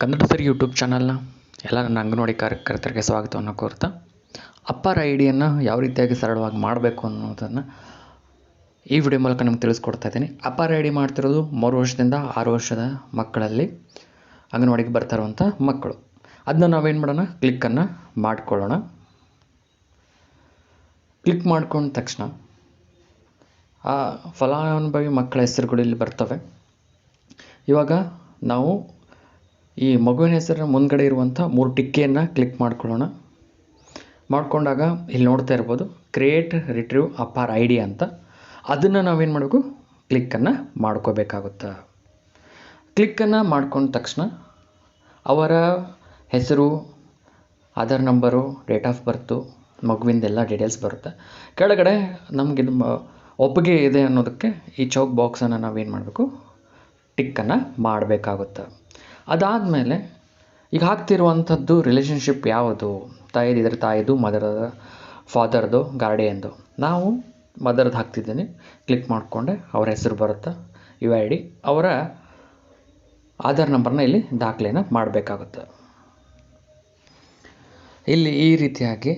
ಕನ್ನಡ ಸರಿ ಯೂಟ್ಯೂಬ್ ಚಾನಲ್ನ ಎಲ್ಲ ನನ್ನ ಅಂಗನವಾಡಿ ಕಾರ್ಯಕರ್ತರಿಗೆ ಸ್ವಾಗತವನ್ನು ಕೋರ್ತಾ, ಅಪ್ಪರ ಐಡಿಯನ್ನು ಡಿಯನ್ನು ಯಾವ ರೀತಿಯಾಗಿ ಸರಳವಾಗಿ ಮಾಡಬೇಕು ಅನ್ನೋದನ್ನು ಈ ವಿಡಿಯೋ ಮೂಲಕ ನಿಮ್ಗೆ ತಿಳಿಸ್ಕೊಡ್ತಾ ಇದ್ದೀನಿ. ಐ ಡಿ ಮಾಡ್ತಿರೋದು ಮೂರು ವರ್ಷದಿಂದ ಆರು ವರ್ಷದ ಮಕ್ಕಳಲ್ಲಿ ಅಂಗನವಾಡಿಗೆ ಬರ್ತಾ ಇರುವಂಥ ಮಕ್ಕಳು. ಅದನ್ನ ನಾವೇನು ಮಾಡೋಣ? ಕ್ಲಿಕ್ಕನ್ನು ಮಾಡ್ಕೊಳ್ಳೋಣ. ಕ್ಲಿಕ್ ಮಾಡ್ಕೊಂಡ ತಕ್ಷಣ, ಆ ಫಲಾನುಭವಿ ಮಕ್ಕಳ ಹೆಸರುಗಳು ಇಲ್ಲಿ ಬರ್ತವೆ. ಇವಾಗ ನಾವು ಈ ಮಗುವಿನ ಹೆಸರಿನ ಮುಂದ್ಗಡೆ ಇರುವಂಥ ಮೂರು ಟಿಕ್ಕೆಯನ್ನು ಕ್ಲಿಕ್ ಮಾಡ್ಕೊಳ್ಳೋಣ. ಮಾಡಿಕೊಂಡಾಗ ಇಲ್ಲಿ ನೋಡ್ತಾ ಇರ್ಬೋದು create retrieve APAAR I D ಅಂತ. ಅದನ್ನು ನಾವೇನು ಮಾಡಬೇಕು? ಕ್ಲಿಕ್ಕನ್ನು ಮಾಡ್ಕೋಬೇಕಾಗುತ್ತೆ. ಕ್ಲಿಕ್ಕನ್ನು ಮಾಡ್ಕೊಂಡ ತಕ್ಷಣ ಅವರ ಹೆಸರು, Aadhaar number date of birth ಮಗುವಿಂದೆಲ್ಲ details ಬರುತ್ತೆ. ಕೆಳಗಡೆ ನಮಗೆ ನಮ್ಮ ಒಪ್ಪಿಗೆ ಇದೆ ಅನ್ನೋದಕ್ಕೆ ಈ ಚೌಕ್ ಬಾಕ್ಸನ್ನು ನಾವೇನು ಮಾಡಬೇಕು? ಟಿಕ್ಕನ್ನು ಮಾಡಬೇಕಾಗುತ್ತೆ. ಅದಾದಮೇಲೆ ಈಗ ಹಾಕ್ತಿರುವಂಥದ್ದು ರಿಲೇಷನ್ಶಿಪ್ ಯಾವುದು? ತಾಯಿದಿದ್ರೆ ತಾಯಿದು ಮದರದ ಫಾದರ್ದು ಗಾರ್ಡಿಯನ್ದು ನಾವು ಮದರ್ದು ಹಾಕ್ತಿದ್ದೀನಿ. ಕ್ಲಿಕ್ ಮಾಡಿಕೊಂಡೆ ಅವರ ಹೆಸರು ಬರುತ್ತೆ. ಯು ಐ ಡಿ ಅವರ ಆಧಾರ್ ನಂಬರ್ನ ಇಲ್ಲಿ ದಾಖಲೆಯನ್ನು ಮಾಡಬೇಕಾಗುತ್ತೆ. ಇಲ್ಲಿ ಈ ರೀತಿಯಾಗಿ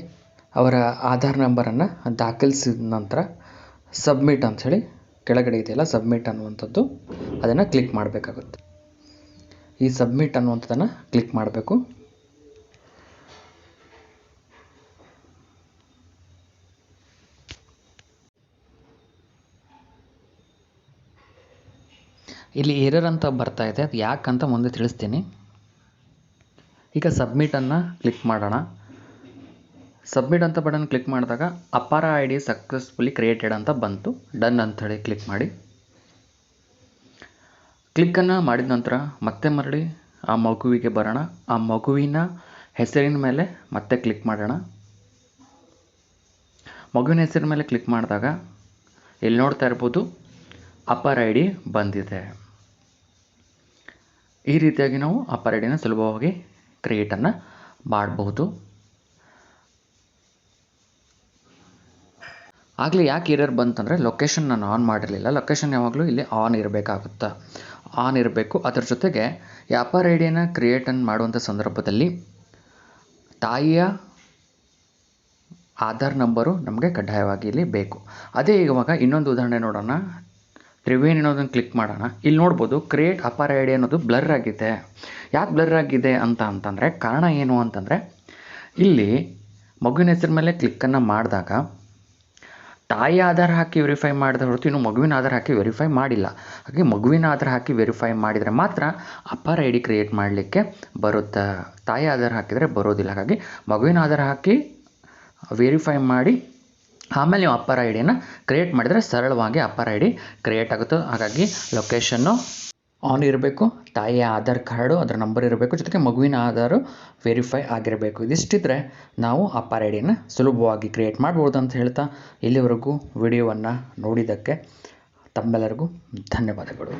ಅವರ ಆಧಾರ್ ನಂಬರನ್ನು ದಾಖಲಿಸಿದ ನಂತರ ಸಬ್ಮಿಟ್ ಅಂಥೇಳಿ ಕೆಳಗಡೆ ಇದೆಯಲ್ಲ, ಸಬ್ಮಿಟ್ ಅನ್ನುವಂಥದ್ದು ಅದನ್ನು ಕ್ಲಿಕ್ ಮಾಡಬೇಕಾಗುತ್ತೆ. ಈ ಸಬ್ಮಿಟ್ ಅನ್ನುವಂಥದ್ದನ್ನು ಕ್ಲಿಕ್ ಮಾಡಬೇಕು. ಇಲ್ಲಿ ಎರರ್ ಅಂತ ಬರ್ತಾ ಇದೆ, ಅದು ಯಾಕಂತ ಮುಂದೆ ತಿಳಿಸ್ತೀನಿ. ಈಗ ಸಬ್ಮಿಟನ್ನು ಕ್ಲಿಕ್ ಮಾಡೋಣ. ಸಬ್ಮಿಟ್ ಅಂತ ಬಟನ್ ಕ್ಲಿಕ್ ಮಾಡಿದಾಗ ಅಪಾರ ಐ ಡಿ ಸಕ್ಸಸ್ಫುಲಿ ಕ್ರಿಯೇಟೆಡ್ ಅಂತ ಬಂತು. ಡನ್ ಅಂಥೇಳಿ ಕ್ಲಿಕ್ ಮಾಡಿ. ಕ್ಲಿಕ್ಕನ್ನು ಮಾಡಿದ ನಂತರ ಮತ್ತೆ ಮರಳಿ ಆ ಮಗುವಿಗೆ ಬರೋಣ. ಆ ಮಗುವಿನ ಹೆಸರಿನ ಮೇಲೆ ಮತ್ತೆ ಕ್ಲಿಕ್ ಮಾಡೋಣ. ಮಗುವಿನ ಹೆಸರಿನ ಮೇಲೆ ಕ್ಲಿಕ್ ಮಾಡಿದಾಗ ಇಲ್ಲಿ ನೋಡ್ತಾ ಇರ್ಬೋದು? ಅಪ್ಪರ್ ಐ ಡಿ ಬಂದಿದೆ. ಈ ರೀತಿಯಾಗಿ ನಾವು ಅಪ್ಪರ್ ಐ ಡಿನ ಸುಲಭವಾಗಿ ಕ್ರಿಯೇಟನ್ನು ಮಾಡಬಹುದು ಆಗಲೇ ಯಾಕೆ ಎರರ್ ಬಂತಂದರೆ ಲೊಕೇಶನ್ ನಾನು ಆನ್ ಮಾಡಿರಲಿಲ್ಲ. ಲೊಕೇಶನ್ ಯಾವಾಗಲೂ ಇಲ್ಲಿ ಆನ್ ಇರಬೇಕಾಗುತ್ತೆ? ಆನ್ ಇರಬೇಕು. ಅದರ ಜೊತೆಗೆ ವ್ಯಾಪಾರ ಐ ಡಿಯನ್ನು ಕ್ರಿಯೇಟನ್ನು ಮಾಡುವಂಥ ಸಂದರ್ಭದಲ್ಲಿ ತಾಯಿಯ ಆಧಾರ್ ನಂಬರು ನಮಗೆ ಕಡ್ಡಾಯವಾಗಿ ಇಲ್ಲಿ ಬೇಕು. ಅದೇ ಇವಾಗ ಇನ್ನೊಂದು ಉದಾಹರಣೆ ನೋಡೋಣ. ತ್ರಿವೇಣಿ ಅನ್ನೋದನ್ನು ಕ್ಲಿಕ್ ಮಾಡೋಣ. ಇಲ್ಲಿ ನೋಡ್ಬೋದು ಕ್ರಿಯೇಟ್ ಅಪಾರ ಐ ಅನ್ನೋದು ಬ್ಲರ್ ಆಗಿದೆ. ಯಾಕೆ ಬ್ಲರ್ ಆಗಿದೆ ಅಂತ ಅಂತಂದರೆ ಕಾರಣ ಏನು ಅಂತಂದರೆ ಇಲ್ಲಿ ಮಗುವಿನ ಹೆಸರು ಮೇಲೆ ಕ್ಲಿಕ್ಕನ್ನು ಮಾಡಿದಾಗ ತಾಯಿ ಆಧಾರ್ ಹಾಕಿ ವೆರಿಫೈ ಮಾಡಿದ ಹೊರತು ಇನ್ನು ಮಗುವಿನ ಆಧಾರ್ ಹಾಕಿ ವೆರಿಫೈ ಮಾಡಿಲ್ಲ. ಹಾಗೆ ಮಗುವಿನ ಆಧಾರ್ ಹಾಕಿ ವೆರಿಫೈ ಮಾಡಿದರೆ ಮಾತ್ರ ಅಪ್ಪರ ಐ ಡಿ ಕ್ರಿಯೇಟ್ ಮಾಡಲಿಕ್ಕೆ ಬರುತ್ತೆ. ತಾಯಿ ಆಧಾರ್ ಹಾಕಿದರೆ ಬರೋದಿಲ್ಲ. ಹಾಗಾಗಿ ಮಗುವಿನ ಆಧಾರ್ ಹಾಕಿ ವೆರಿಫೈ ಮಾಡಿ, ಆಮೇಲೆ ನೀವು ಅಪ್ಪರ್ ಐ ಡಿಯನ್ನು ಕ್ರಿಯೇಟ್ ಮಾಡಿದರೆ ಸರಳವಾಗಿ ಅಪ್ಪರ್ ಐ ಡಿ ಕ್ರಿಯೇಟ್ ಆಗುತ್ತೆ. ಹಾಗಾಗಿ ಲೊಕೇಶನ್ನು ಆನ್ ಇರಬೇಕು, ತಾಯಿಯ ಆಧಾರ್ ಕಾರ್ಡು, ಅದರ ನಂಬರ್ ಇರಬೇಕು, ಜೊತೆಗೆ ಮಗುವಿನ ಆಧಾರು ವೆರಿಫೈ ಆಗಿರಬೇಕು. ಇದಿಷ್ಟಿದ್ರೆ ನಾವು ಆ ಪಾರ್ ಡಿಯನ್ನು ಸುಲಭವಾಗಿ ಕ್ರಿಯೇಟ್ ಮಾಡ್ಬೋದು ಅಂತ ಹೇಳ್ತಾ ಇಲ್ಲಿವರೆಗೂ ವಿಡಿಯೋವನ್ನು ನೋಡಿದ್ದಕ್ಕೆ ತಮ್ಮೆಲ್ಲರಿಗೂ ಧನ್ಯವಾದಗಳು.